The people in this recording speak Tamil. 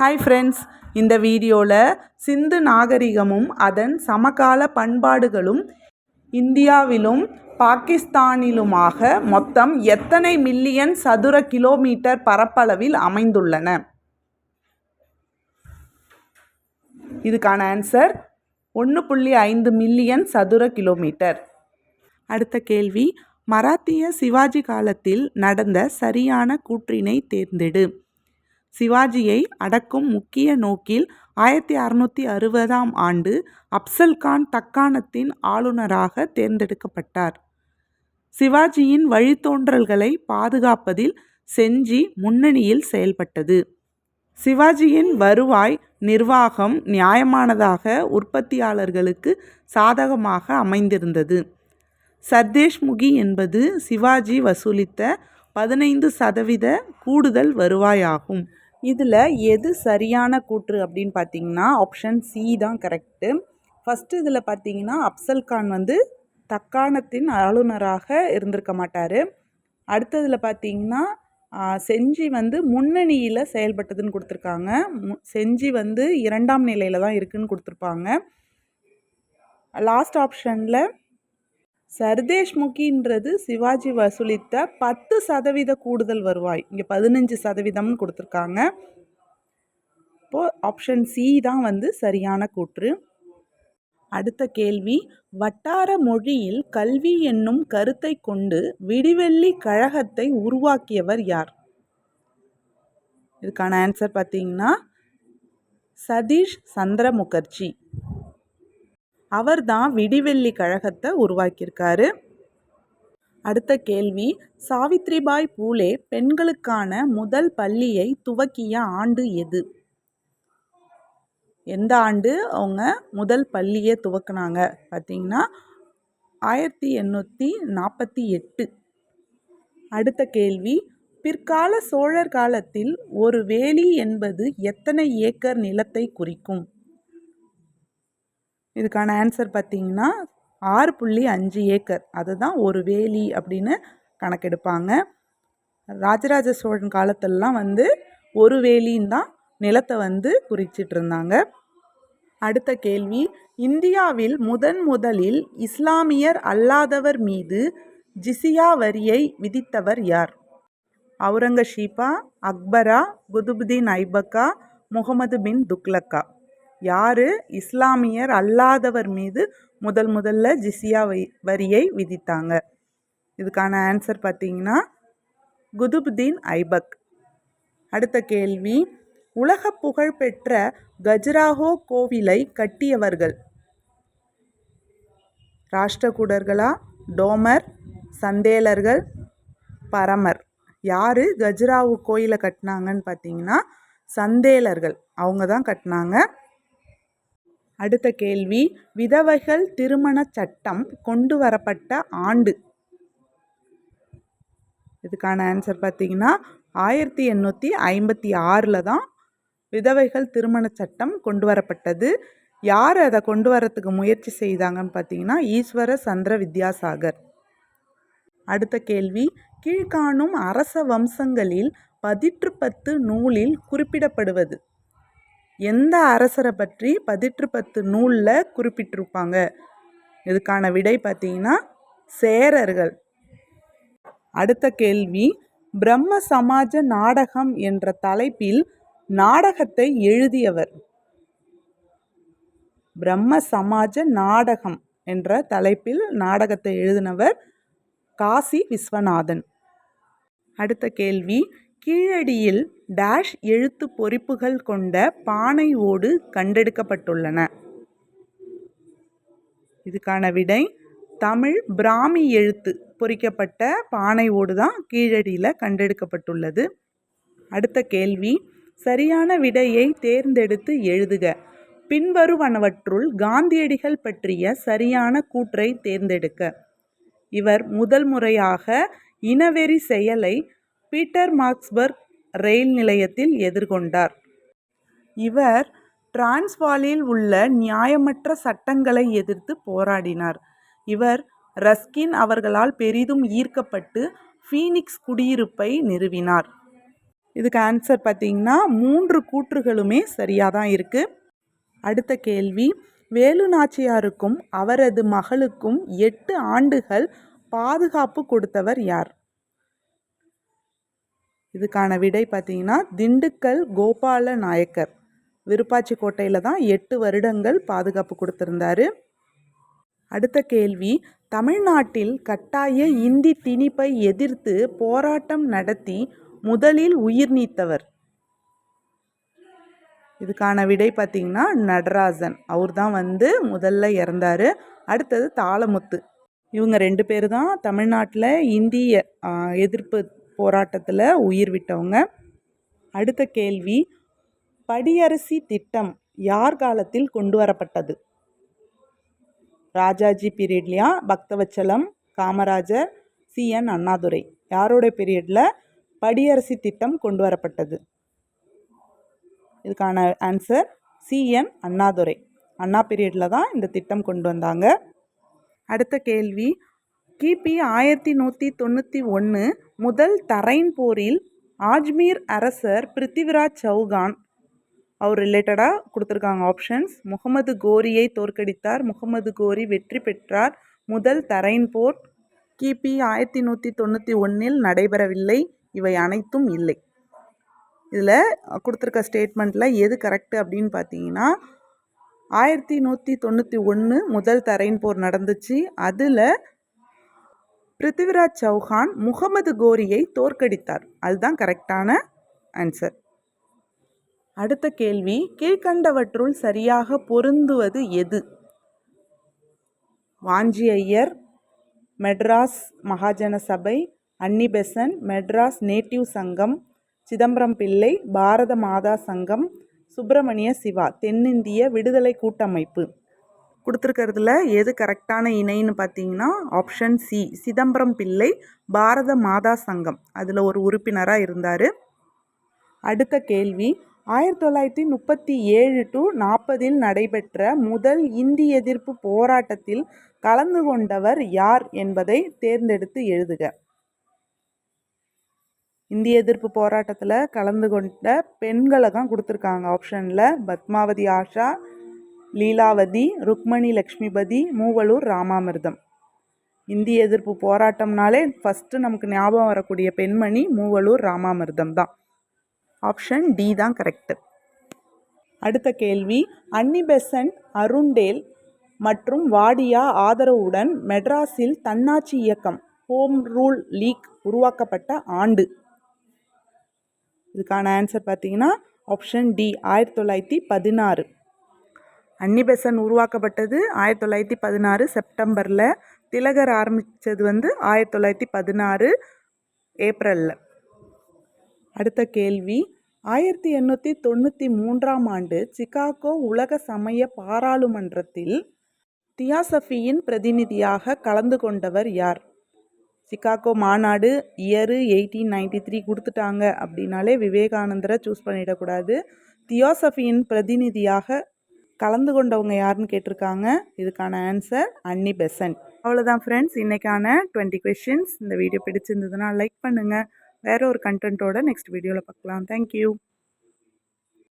ஹாய் ஃப்ரெண்ட்ஸ் இந்த வீடியோவில் சிந்து நாகரிகமும் அதன் சமகால பண்பாடுகளும் இந்தியாவிலும் பாகிஸ்தானிலுமாக மொத்தம் எத்தனை மில்லியன் சதுர கிலோமீட்டர் பரப்பளவில் அமைந்துள்ளன? இதுக்கான ஆன்சர் ஒன்று புள்ளி ஐந்து மில்லியன் சதுர கிலோமீட்டர் அடுத்த கேள்வி மராத்திய சிவாஜி காலத்தில் நடந்த சரியான கூற்றினை தேர்ந்தெடு. சிவாஜியை அடக்கும் முக்கிய நோக்கில் ஆயிரத்தி அறுநூற்றி அறுபதாம் ஆண்டு அப்சல்கான் தக்காணத்தின் ஆளுநராக தேர்ந்தெடுக்கப்பட்டார். சிவாஜியின் வழித்தோன்றல்களை பாதுகாப்பதில் செஞ்சி முன்னணியில் செயல்பட்டது. சிவாஜியின் வருவாய் நிர்வாகம் நியாயமானதாக உற்பத்தியாளர்களுக்கு சாதகமாக அமைந்திருந்தது. சர்தேஷ்முகி என்பது சிவாஜி வசூலித்த பதினைந்து சதவீத கூடுதல் வருவாயாகும். இதில் எது சரியான கூற்று அப்படின்னு பார்த்தீங்கன்னா ஆப்ஷன் சி தான் கரெக்டு ஃபஸ்ட்டு இதில் பார்த்தீங்கன்னா அப்சல் கான் வந்து தக்காணத்தின் ஆளுநராக இருந்திருக்க மாட்டார். அடுத்ததில் பார்த்தீங்கன்னா செஞ்சி வந்து முன்னணியில் செயல்பட்டதுன்னு கொடுத்துருக்காங்க. மு செஞ்சி வந்து இரண்டாம் நிலையில் தான் இருக்குதுன்னு கொடுத்துருப்பாங்க. லாஸ்ட் ஆப்ஷனில் சர்தேஷ்முகின்றது சிவாஜி வசூலித்த பத்து சதவீத கூடுதல் வருவாய். இங்கே பதினஞ்சு சதவீதம்னு கொடுத்துருக்காங்க. இப்போது ஆப்ஷன் சி தான் வந்து சரியான கூற்று. அடுத்த கேள்வி வட்டார மொழியில் கல்வி என்னும் கருத்தை கொண்டு விடிவெள்ளி கழகத்தை உருவாக்கியவர் யார்? இதுக்கான ஆன்சர் பார்த்தீங்கன்னா சதீஷ் சந்திர முகர்ஜி அவர் தான் விடிவெள்ளி கழகத்தை உருவாக்கியிருக்காரு. அடுத்த கேள்வி சாவித்ரிபாய் பூலே பெண்களுக்கான முதல் பள்ளியை துவக்கிய ஆண்டு எது? எந்த ஆண்டு அவங்க முதல் பள்ளியை துவக்கினாங்க? பார்த்தீங்கன்னா ஆயிரத்தி எண்ணூற்றி நாற்பத்தி எட்டு. அடுத்த கேள்வி பிற்கால சோழர் காலத்தில் ஒரு வேலி என்பது எத்தனை ஏக்கர் நிலத்தை குறிக்கும்? இதுக்கான ஆன்சர் பார்த்தீங்கன்னா ஆறு புள்ளி அஞ்சு ஏக்கர். அதுதான் ஒரு வேலி அப்படின்னு கணக்கெடுப்பாங்க. ராஜராஜ சோழன் காலத்திலலாம் வந்து ஒரு வேலின்னு தான் நிலத்தை வந்து குறிச்சிட்டு இருந்தாங்க. அடுத்த கேள்வி இந்தியாவில் முதன் முதலில் இஸ்லாமியர் அல்லாதவர் மீது ஜிசியா வரியை விதித்தவர் யார்? அவுரங்கசீபா அக்பரா குதுபுதீன் ஐபக்கா முகமது பின் துக்லக்கா யார்? இஸ்லாமியர் அல்லாதவர் மீது முதல் முதல்ல ஜிசியா வரியை விதித்தாங்க. இதுக்கான ஆன்சர் பார்த்தீங்கன்னா குதுபுதீன் ஐபக். அடுத்த கேள்வி உலக புகழ்பெற்ற கஜ்ராஹோ கோவிலை கட்டியவர்கள். ராஷ்டிரகூடர்களா? டோமர் சந்தேலர்கள் பரமர். யார் கஜ்ராவு கோயிலை கட்டினாங்கன்னு பார்த்தீங்கன்னா சந்தேலர்கள். அவங்க தான் கட்டினாங்க. அடுத்த கேள்வி விதவைகள் திருமண சட்டம் கொண்டு வரப்பட்ட ஆண்டு. இதுக்கான ஆன்சர் பார்த்தீங்கன்னா ஆயிரத்தி எண்ணூற்றி ஐம்பத்தி ஆறில் தான் விதவைகள் திருமண சட்டம் கொண்டு வரப்பட்டது. யார் அதை கொண்டு வரத்துக்கு முயற்சி செய்தாங்கன்னு பார்த்தீங்கன்னா ஈஸ்வர சந்திர வித்யாசாகர். அடுத்த கேள்வி கீழ்காணும் அரச வம்சங்களில் பதிற்று பத்து நூலில் குறிப்பிடப்படுவது. எந்த அரசரை பற்றி பதிற்று பத்து நூலில் குறிப்பிட்டிருப்பாங்க? இதுக்கான விடை பார்த்தீங்கன்னா சேரர்கள். அடுத்த கேள்வி பிரம்ம சமாஜ நாடகம் என்ற தலைப்பில் நாடகத்தை எழுதியவர். பிரம்ம சமாஜ நாடகம் என்ற தலைப்பில் நாடகத்தை எழுதினவர் காசி விஸ்வநாதன். அடுத்த கேள்வி கீழடியில் டேஷ் எழுத்து பொறிப்புகள் கொண்ட பானை ஓடு கண்டெடுக்கப்பட்டுள்ளன. இதுக்கான விடை தமிழ் பிராமி எழுத்து பொறிக்கப்பட்ட பானை ஓடு தான் கீழடியில் கண்டெடுக்கப்பட்டுள்ளது. அடுத்த கேள்வி சரியான விடையை தேர்ந்தெடுத்து எழுதுக. பின்வருவனவற்றுள் காந்தியடிகள் பற்றிய சரியான கூற்றை தேர்ந்தெடுக்க. இவர் முதல் முறையாக இனவெறி செயலை பீட்டர் மார்க்ஸ்பர்க் ரயில் நிலையத்தில் எதிர்கொண்டார். இவர் டிரான்ஸ்வாலில் உள்ள நியாயமற்ற சட்டங்களை எதிர்த்து போராடினார். இவர் ரஸ்கின் அவர்களால் பெரிதும் ஈர்க்கப்பட்டு ஃபீனிக்ஸ் குடியிருப்பை நிறுவினார். இதுக்கு ஆன்சர் பார்த்தீங்கன்னா மூன்று கூற்றுகளுமே சரியாக தான் இருக்குது அடுத்த கேள்வி வேலு நாச்சியாருக்கும் அவரது மகளுக்கும் எட்டு ஆண்டுகள் பாதுகாப்பு கொடுத்தவர் யார்? இதுக்கான விடை பார்த்தீங்கன்னா திண்டுக்கல் கோபால நாயக்கர். விருப்பாச்சி கோட்டையில் தான் எட்டு வருடங்கள் பாதுகாப்பு கொடுத்துருந்தாரு. அடுத்த கேள்வி தமிழ்நாட்டில் கட்டாய இந்தி திணிப்பை எதிர்த்து போராட்டம் நடத்தி முதலில் உயிர் நீத்தவர். இதுக்கான விடை பார்த்திங்கன்னா நடராஜன். அவர் தான் வந்து முதல்ல இறந்தார். அடுத்தது தாளமுத்து. இவங்க ரெண்டு பேர் தான் தமிழ்நாட்டில் இந்திய எதிர்ப்பு போராட்டத்தில் உயிர் விட்டவங்க. அடுத்த கேள்வி படியரசி திட்டம் யார் காலத்தில் கொண்டு வரப்பட்டது? ராஜாஜி பீரியட்லையா பக்தவச்சலம் காமராஜர் சிஎன் அண்ணாதுரை. யாரோட பீரியடில் படியரசி திட்டம் கொண்டு வரப்பட்டது? இதுக்கான ஆன்சர் சிஎன் அண்ணாதுரை. அண்ணா பீரியடில் தான் இந்த திட்டம் கொண்டு வந்தாங்க. அடுத்த கேள்வி கிபி ஆயிரத்தி நூற்றி தொண்ணூற்றி ஒன்று முதல் தரைன் போரில் ஆஜ்மீர் அரசர் பிருத்திவிராஜ் சௌகான். அவர் ரிலேட்டடாக கொடுத்துருக்காங்க ஆப்ஷன்ஸ் முகமது கோரியை தோற்கடித்தார். முகமது கோரி வெற்றி பெற்றார். முதல் தரைன் போர் கிபி ஆயிரத்தி நூற்றி தொண்ணூற்றி ஒன்றில் நடைபெறவில்லை. இவை அனைத்தும் இல்லை. இதில் கொடுத்துருக்க ஸ்டேட்மெண்ட்டில் எது கரெக்டு அப்படின்னு பார்த்தீங்கன்னா ஆயிரத்தி நூற்றி தொண்ணூற்றி ஒன்று முதல் தரையின் போர் நடந்துச்சு. அதில் பிருத்திவிராஜ் சௌஹான் முகமது கோரியை தோற்கடித்தார். அதுதான் கரெக்டான ஆன்சர். அடுத்த கேள்வி கீழ்கண்டவற்றுள் சரியாக பொருந்துவது எது? வாஞ்சி ஐயர் மெட்ராஸ் மகாஜன சபை அன்னிபெசன் மெட்ராஸ் நேட்டிவ் சங்கம் சிதம்பரம் பிள்ளை பாரத மாதா சங்கம் சுப்பிரமணிய சிவா தென்னிந்திய விடுதலை கூட்டமைப்பு. கொடுத்துருக்கிறதுல எது கரெக்டான இணைன்னு பார்த்தீங்கன்னா ஆப்ஷன் சி சிதம்பரம் பிள்ளை பாரத மாதா சங்கம். அதில் ஒரு உறுப்பினராக இருந்தார். அடுத்த கேள்வி ஆயிரத்தி தொள்ளாயிரத்தி முப்பத்தி ஏழு டு நாற்பதில் நடைபெற்ற முதல் இந்தி எதிர்ப்பு போராட்டத்தில் கலந்து கொண்டவர் யார் என்பதை தேர்ந்தெடுத்து எழுதுக. இந்திய எதிர்ப்பு போராட்டத்தில் கலந்து கொண்ட பெண்களை தான் கொடுத்துருக்காங்க ஆப்ஷனில் பத்மாவதி ஆஷா லீலாவதி ருக்மணி லக்ஷ்மிபதி மூவலூர் ராமாமிர்தம். இந்திய எதிர்ப்பு போராட்டம்னாலே ஃபஸ்ட்டு நமக்கு ஞாபகம் வரக்கூடிய பெண்மணி மூவலூர் ராமாமிர்தம் தான். ஆப்ஷன் டி தான் கரெக்டு அடுத்த கேள்வி. அன்னி பெசன்ட் அருண்டேல் மற்றும் வாடியா ஆதரவுடன் மெட்ராஸில் தன்னாட்சி இயக்கம் ஹோம் ரூல் லீக் உருவாக்கப்பட்ட ஆண்டு. இதுக்கான ஆன்சர் பார்த்தீங்கன்னா ஆப்ஷன் டி ஆயிரத்தி தொள்ளாயிரத்தி பதினாறு. அன்னிபெசன் உருவாக்கப்பட்டது ஆயிரத்தி தொள்ளாயிரத்தி பதினாறு செப்டம்பரில். திலகர் ஆரம்பித்தது வந்து ஆயிரத்தி தொள்ளாயிரத்தி பதினாறு ஏப்ரலில். அடுத்த கேள்வி. ஆயிரத்தி எண்ணூற்றி தொண்ணூற்றி மூன்றாம் ஆண்டு சிகாகோ உலக சமய பாராளுமன்றத்தில் தியாசஃபியின் பிரதிநிதியாக கலந்து கொண்டவர் யார்? சிகாகோ மாநாடு இயரு எயிட்டீன் நைன்டி த்ரீ கொடுத்துட்டாங்க அப்படின்னாலே விவேகானந்தரை சூஸ் பண்ணிடக்கூடாது. தியோசஃபியின் பிரதிநிதியாக கலந்து கொண்டவங்க யாருன்னு கேட்டிருக்காங்க. இதுக்கான ஆன்சர் அன்னி பெசன்ட். அவ்வளோதான் ஃப்ரெண்ட்ஸ் இன்றைக்கான டுவெண்ட்டி கொஷின்ஸ் இந்த வீடியோ பிடிச்சிருந்ததுன்னா லைக் பண்ணுங்கள் வேறு ஒரு கண்டென்ட்டோட நெக்ஸ்ட் வீடியோவில் பார்க்கலாம். தேங்க்யூ